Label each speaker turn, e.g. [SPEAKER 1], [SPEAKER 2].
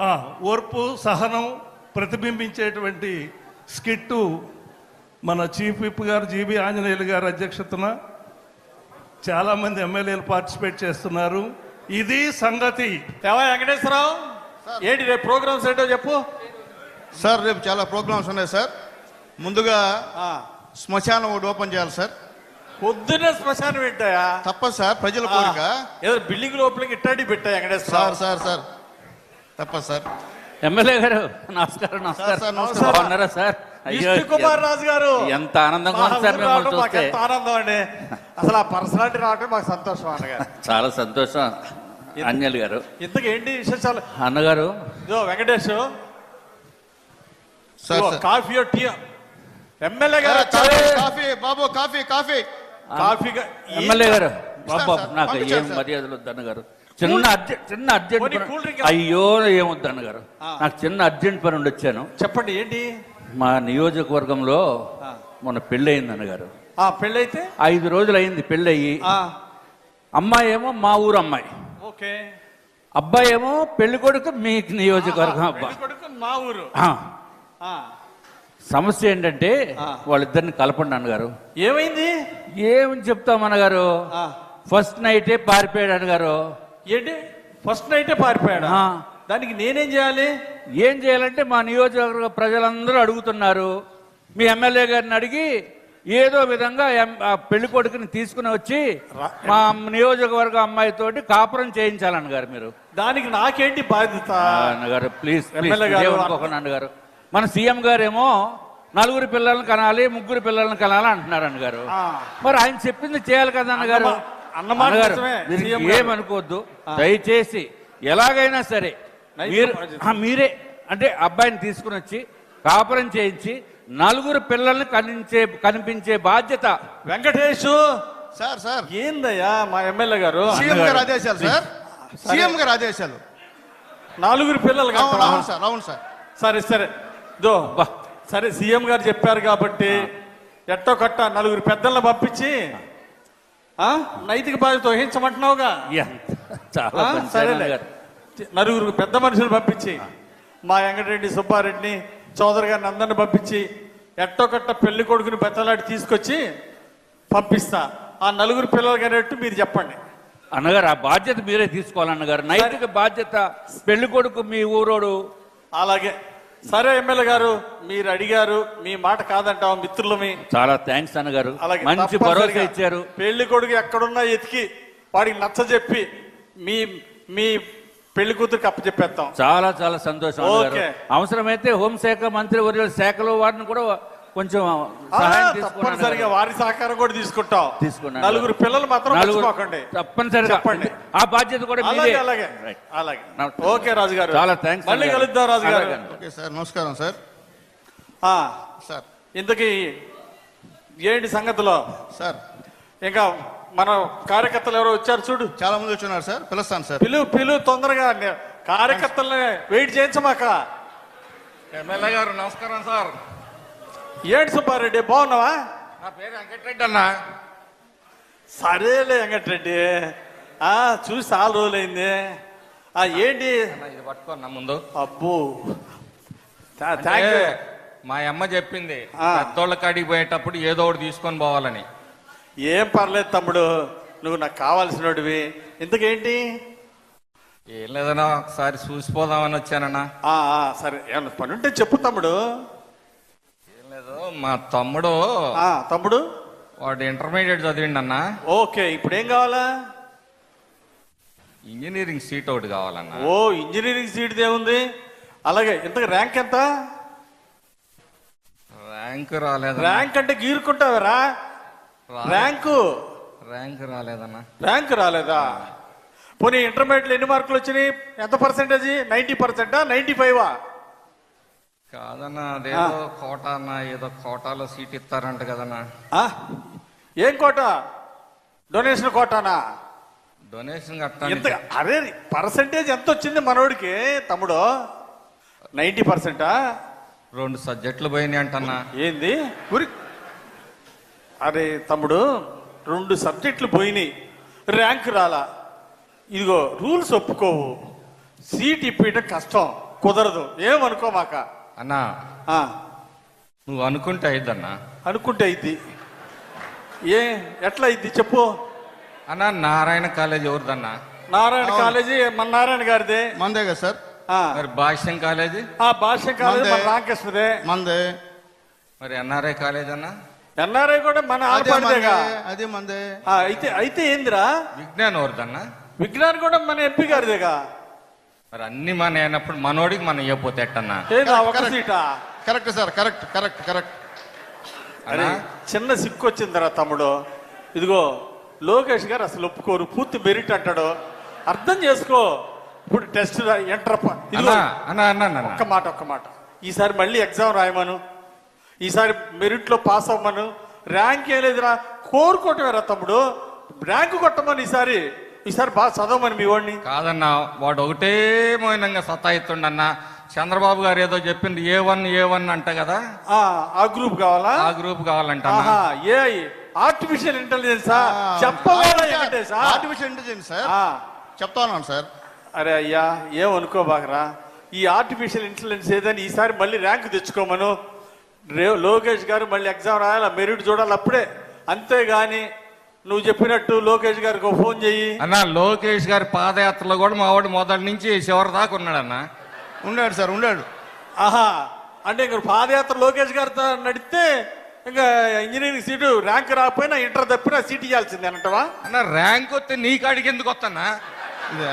[SPEAKER 1] ఆ, ఓర్పు సహనం ప్రతిబింబించేటువంటి స్కిట్టు మన చీఫ్ విప్ గారు జీబీ ఆంజనేయులు గారి అధ్యక్షతన చాలామంది ఎమ్మెల్యేలు పార్టిసిపేట్ చేస్తున్నారు. ఇది సంగతి.
[SPEAKER 2] వెంకటేశ్వరరావు? ఏంటి రేపు ప్రోగ్రామ్స్ ఏంటో చెప్పు.
[SPEAKER 3] సార్ రేపు చాలా ప్రోగ్రామ్స్ ఉన్నాయి సార్. ముందుగా
[SPEAKER 2] ఆ,
[SPEAKER 3] శ్మశానం ఒకటి ఓపెన్ చేయాలి సార్.
[SPEAKER 2] పొద్దున్నే శ్మశానం ఏంటయా
[SPEAKER 3] తప్పదు సార్ ప్రజల కోరిక.
[SPEAKER 2] ఏదో బిల్డింగ్ లోపలికి ఇట్టాడి పెట్టా
[SPEAKER 3] సార్
[SPEAKER 2] వెంకటేశ్వరరావు
[SPEAKER 3] సార్ సార్. తప్పదు సార్.
[SPEAKER 4] ఎమ్మెల్యే గారు నమస్కారం నమస్కారం.
[SPEAKER 3] నమస్కారం.
[SPEAKER 4] బాగున్నారా సార్? అయ్యో,
[SPEAKER 2] విష్ణు కుమార్ రాజు గారు.
[SPEAKER 4] ఎంత ఆనందంగా
[SPEAKER 2] మా
[SPEAKER 4] ఉంది సార్
[SPEAKER 2] ఊరు
[SPEAKER 4] మిమ్మల్ని
[SPEAKER 2] రావడం మాకు
[SPEAKER 4] చూస్తే.
[SPEAKER 2] ఎంత ఆనందం అండి. అసలు ఆ పర్సనాలిటీ రావడం మాకు సంతోషం అన్నగారు.
[SPEAKER 4] చాలా సంతోషం అంజలి గారు.
[SPEAKER 2] ఇంతకు ఏంటి విశేషాలు?
[SPEAKER 4] అన్నగారు.
[SPEAKER 2] ఇదో వెంకటేష్.
[SPEAKER 3] సార్
[SPEAKER 2] ఇదిగో
[SPEAKER 3] సార్.
[SPEAKER 2] Coffee tea. ఎమ్మెల్యే గారు.
[SPEAKER 3] కాఫీ, బాబు కాఫీ కాఫీ.
[SPEAKER 2] కాఫీ గా- ఈ-
[SPEAKER 4] ఎమ్మెల్యే గారు. బాబా నాకు ఏం
[SPEAKER 3] సార్.
[SPEAKER 4] మర్యాదలు వద్దు అన్నగారు చిన్న అర్జెంట్ చిన్న అర్జెంట్ అయ్యో ఏమొద్దు అన్నగారు. నాకు చిన్న అర్జెంట్ పని ఉండి వచ్చాను
[SPEAKER 2] చెప్పండి ఏంటి?
[SPEAKER 4] మా నియోజకవర్గంలో. మొన్న పెళ్ళి అయింది అన్నగారు.
[SPEAKER 2] ఆ పెళ్ళైతే?
[SPEAKER 4] ఐదు రోజులు అయింది పెళ్ళి అయ్యి అమ్మాయి ఏమో మా ఊరు అమ్మాయి.
[SPEAKER 2] ఓకే.
[SPEAKER 4] అబ్బాయి ఏమో పెళ్ళి కొడుకు మీ నియోజకవర్గం అబ్బా.
[SPEAKER 2] పెళ్ళి కొడుకు మా ఊరు.
[SPEAKER 4] సమస్య ఏంటంటే. వాళ్ళిద్దరిని కలపండి అన్నగారు.
[SPEAKER 2] ఏమైంది?
[SPEAKER 4] ఏమని చెప్తాం అన్నగారు? ఫస్ట్ నైటే పారిపోయాడు అన్నగారు.
[SPEAKER 2] ఏంటి? ఫస్ట్ నైటే పారిపోయాడు.
[SPEAKER 4] ఆ.
[SPEAKER 2] దానికి నేనేం చేయాలి?
[SPEAKER 4] ఏం చేయాలంటే మా నియోజకవర్గ ప్రజలందరూ అడుగుతున్నారు. మీ ఎమ్మెల్యే గారిని అడిగి ఏదో విధంగా ఎం- ఆ పెళ్ళి కొడుకుని తీసుకుని వచ్చి మా నియోజకవర్గ అమ్మాయితోటి కాపురం చేయించాలన్నగారు మీరు.
[SPEAKER 2] దానికి నాకేంటి బాధ్యత?
[SPEAKER 4] అన్నగారు ప్లీజ్
[SPEAKER 2] గారు,
[SPEAKER 4] మన సీఎం గారేమో నలుగురు పిల్లల్ని కనాలి ముగ్గురు పిల్లల్ని కనాలి అంటున్నారు అన్నగారు.
[SPEAKER 2] ఆ.
[SPEAKER 4] మరి ఆయన చెప్పింది చేయాలి కదా అన్నగారు.
[SPEAKER 2] అన్నమాట.
[SPEAKER 4] ఏమనుకోవద్దు. దయచేసి ఎలాగైనా సరే మీరు మీరే అంటే అబ్బాయిని తీసుకుని వచ్చి కాపురం చేయించి నలుగురు పిల్లల్ని కనిపించే కనిపించే బాధ్యత
[SPEAKER 2] వెంకటేష్.
[SPEAKER 3] Sir sir.
[SPEAKER 2] ఏందయ్యా మా ఎమ్మెల్యే గారు?
[SPEAKER 3] సీఎం గారు ఆదేశాలు సార్. సీఎం గారు ఆదేశాలు.
[SPEAKER 2] నలుగురు పిల్లలు
[SPEAKER 3] అవును
[SPEAKER 2] కావాలా?
[SPEAKER 3] అవును సార్ అవును సార్.
[SPEAKER 2] సరే సరే. దో. సరే సీఎం గారు చెప్పారు కాబట్టి ఎట్టో కట్ట నలుగురు పెద్దలను పంపించి నైతిక బాధ్యత వహించమంటున్నావుగా? సరేలే. నలుగురు పెద్ద మనుషులు పంపించి మా వెంకటరెడ్డి సుబ్బారెడ్డిని చౌదరి గారిని అందరిని పంపించి ఎట్టో కట్ట పెళ్ళి కొడుకుని బెత్తలాడి తీసుకొచ్చి పంపిస్తా. ఆ నలుగురు పిల్లలు అనేట్టు మీరు చెప్పండి.
[SPEAKER 4] అన్నగారు ఆ బాధ్యత మీరే తీసుకోవాలన్నగారు. నైతిక బాధ్యత పెళ్ళి కొడుకు మీ ఊరోడు.
[SPEAKER 2] అలాగే. సరే ఎమ్మెల్యే గారు మీరు అడిగారు మీ మాట కాదంటాం మిత్రులమి?
[SPEAKER 4] చాలా థ్యాంక్స్ అన్నగారు. మంచి భరోసా ఇచ్చారు.
[SPEAKER 2] పెళ్ళి కొడుకు ఎక్కడున్నా ఎతికి వాడికి నచ్చ చెప్పి మీ మీ పెళ్ళి కూతురికి అప్పచెప్పేస్తాం.
[SPEAKER 4] చాలా చాలా సంతోషం. అవసరమైతే హోంశాఖ మంత్రి వర్యుల శాఖలో వారిని కూడా కొంచెం
[SPEAKER 2] తప్పనిసరిగా వారి సహకారం కూడా తీసుకుంటాం.
[SPEAKER 4] తీసుకున్నాను.
[SPEAKER 2] నలుగురు పిల్లలు మాత్రం మర్చిపోకండి.
[SPEAKER 4] తప్పనిసరిగా.
[SPEAKER 2] చెప్పండి.
[SPEAKER 4] ఆ బాధ్యత కూడా
[SPEAKER 2] అలాగే
[SPEAKER 4] మీదే
[SPEAKER 2] అలాగే. ఓకే రాజు గారు
[SPEAKER 4] చాలా థ్యాంక్స్
[SPEAKER 2] మళ్ళీ. కలుద్దాం రాజు గారు.
[SPEAKER 3] Okay sir. నమస్కారం సార్.
[SPEAKER 2] ఆ,
[SPEAKER 3] సార్.
[SPEAKER 2] ఇంతకీ ఏంటి సంగతిలో?
[SPEAKER 3] సార్.
[SPEAKER 2] ఇంకా మన కార్యకర్తలు ఎవరో వచ్చారు చూడు.
[SPEAKER 3] చాలా మంది వచ్చున్నారు సార్. పిలుస్తాను సార్.
[SPEAKER 2] పిలు పిలు తొందరగా. కార్యకర్తల్ని వెయిట్ చేయించమాక.
[SPEAKER 5] ఎమ్మెల్యే గారు నమస్కారం సార్.
[SPEAKER 2] ఏంటి సుబ్బారెడ్డి బాగున్నావా?
[SPEAKER 5] నా పేరు వెంకటరెడ్డి అన్న.
[SPEAKER 2] సరేలే వెంకటరెడ్డి. ఆ చూసి చాలా రోజులైంది. ఆ ఏంటి?
[SPEAKER 5] అన్న, ఇది పట్టుకోన్న ముందు.
[SPEAKER 2] అబ్బో. Thank you.
[SPEAKER 5] మా అమ్మ చెప్పింది
[SPEAKER 2] ఆ.
[SPEAKER 5] పెద్దోళ్ళ కాడికి పోయేటప్పుడు ఏదో ఒకటి తీసుకొని పోవాలని.
[SPEAKER 2] ఏం పర్లేదు తమ్ముడు నువ్వు నాకు కావాల్సినోడివి. ఇంతకేంటి?
[SPEAKER 5] ఏం లేదన్నా ఒకసారి చూసిపోదామని వచ్చానన్నా.
[SPEAKER 2] సరే ఏమన్నా పని ఉంటే చెప్పు తమ్ముడు.
[SPEAKER 5] లేదు మా తమ్ముడు
[SPEAKER 2] తమ్ముడు?
[SPEAKER 5] వాడు ఇంటర్మీడియట్ చదివిండి అన్న
[SPEAKER 2] ఓకే ఇప్పుడు ఏం కావాలా?
[SPEAKER 5] ఇంజనీరింగ్ సీట్ ఒకటి కావాలన్న.
[SPEAKER 2] ఓ ఇంజనీరింగ్ సీట్ ఏముంది? అలాగే ఇంతకు ర్యాంక్ ఎంత?
[SPEAKER 5] ర్యాంక్ రాలేదన్న.
[SPEAKER 2] ర్యాంక్ అంటే గీరుకుంటావరా? ర్యాంకు?
[SPEAKER 5] ర్యాంక్ రాలేదన్న.
[SPEAKER 2] ర్యాంక్ రాలేదా? పోనీ ఇంటర్మీడియట్ ఎన్ని మార్కులు వచ్చినాయి? ఎంత పర్సెంటేజ్? నైన్టీ పర్సెంటా? నైన్టీ ఫైవా?
[SPEAKER 5] కాదన్న అదేదో కోట అన్న ఏదో కోటాలో సీట్ ఇస్తారంట కదన్నా.
[SPEAKER 2] ఏం కోట? డొనేషన్ కోటానా?
[SPEAKER 5] డొనేషన్
[SPEAKER 2] ఎంత అరే పర్సెంటేజ్ ఎంత వచ్చింది మనోడికి తమ్ముడు? నైన్టీ పర్సెంటా?
[SPEAKER 5] రెండు సబ్జెక్టులు పోయినాయి అంటన్నా.
[SPEAKER 2] ఏంది? ఉరి. అరే తమ్ముడు రెండు సబ్జెక్టులు పోయినాయి. ర్యాంక్ రాలా. ఇదిగో రూల్స్ ఒప్పుకోవు. సీట్ ఇప్పించడం కష్టం. కుదరదు. ఏమనుకో మాక
[SPEAKER 5] అన్నా.
[SPEAKER 2] ఆ,
[SPEAKER 5] నువ్వు అనుకుంటే అయిద్దన్నా.
[SPEAKER 2] అనుకుంటే అయింది ఏ ఎట్లా అయింది చెప్పు.
[SPEAKER 5] అన్నా నారాయణ కాలేజ్ ఎవరిదన్నా?
[SPEAKER 2] నారాయణ కాలేజీ మన నారాయణ గారిదే.
[SPEAKER 3] మందే కదా సార్?
[SPEAKER 2] ఆ,
[SPEAKER 5] మరి భాష్యం కాలేజీ?
[SPEAKER 2] ఆ భాష్యం కాలేజీ మన
[SPEAKER 3] మందే.
[SPEAKER 2] రామకృష్ణదే.
[SPEAKER 3] మందే.
[SPEAKER 5] మరి ఎన్ఆర్ఐ కాలేజ్ అన్నా?
[SPEAKER 2] ఎన్ఆర్ఐ కూడా మన ఆడపడిదేగా.
[SPEAKER 3] అదే మందే.
[SPEAKER 2] ఆ, అయితే అయితే ఏందిరా?
[SPEAKER 5] విజ్ఞాన్ ఎవరిదన్నా?
[SPEAKER 2] విజ్ఞాన్ కూడా మన ఎంపీ గారిదేగా.
[SPEAKER 5] మరి అన్ని మన అయినప్పుడు మనోడికి మనం ఇవ్వకపోతే ఎట్టన్నా?
[SPEAKER 2] ఏదా ఒక
[SPEAKER 3] correct.
[SPEAKER 2] సీటా?
[SPEAKER 3] Correct sir correct correct correct
[SPEAKER 2] అరే చిన్న సిక్కు వచ్చిందిరా తమ్ముడు. ఇదిగో లోకేష్ గారు అసలు ఒప్పుకోరు. పూర్తి మెరిట్ అంటాడు. అర్థం చేసుకో. ఇప్పుడు టెస్ట్ ఎంటర్ ఇదిగో.
[SPEAKER 5] అన్నా అన్నా అన్నా అన్నా
[SPEAKER 2] ఒక్క మాట ఒక్క మాట. ఈసారి మళ్ళీ ఎగ్జామ్ రాయమను. ఈసారి మెరిట్లో పాస్ అవ్వమను. ర్యాంక్ ఏం లేదురా. కోరుకోవటమేరా తమ్ముడు. ర్యాంక్ కొట్టమని ఈసారి. ఈసారి బాగా చదవమని మీ వాడిని.
[SPEAKER 5] కాదన్నా వాడు ఒకటే మౌనంగా సతాయిస్తుండన్నా చంద్రబాబు గారు ఏదో చెప్పింది ఏ వన్ ఏ వన్ అంట కదా?
[SPEAKER 2] ఆ, ఆ గ్రూప్ కావాలా?
[SPEAKER 5] ఆ గ్రూప్ కావాలంట
[SPEAKER 2] ఏ ఆర్టిఫిషియల్ ఇంటెలిజెన్సా?
[SPEAKER 3] Artificial intelligence sir? చెప్తా ఉన్నాను సార్
[SPEAKER 2] అరే అయ్యా ఏమనుకోబాకరా ఈ ఆర్టిఫిషియల్ ఇంటెలిజెన్స్ ఏదని ఈసారి మళ్ళీ ర్యాంక్ తెచ్చుకోమను. రే లోకేష్ గారు మళ్ళీ ఎగ్జామ్ రాయాలి? మెరిట్ చూడాలి అప్పుడే. అంతేగాని నువ్వు చెప్పినట్టు లోకేష్ గారికి ఫోన్ చెయ్యి.
[SPEAKER 5] అన్న లోకేష్ గారి పాదయాత్రలో కూడా మా వాడు మొదటి నుంచి చివరి దాకా ఉన్నాడన్న.
[SPEAKER 3] ఉండాడు సార్ ఉండాడు
[SPEAKER 2] ఆహా అంటే ఇంక పాదయాత్ర లోకేష్ గారితో నడిస్తే ఇంకా ఇంజనీరింగ్ సీటు ర్యాంక్ రాకపోయినా ఇంటర్ తప్పినా సీట్ ఇవ్వాల్సిందే అంటవా?
[SPEAKER 5] అన్న ర్యాంక్ వస్తే నీ కాడికి ఎందుకు వస్తానా?
[SPEAKER 3] ఇది.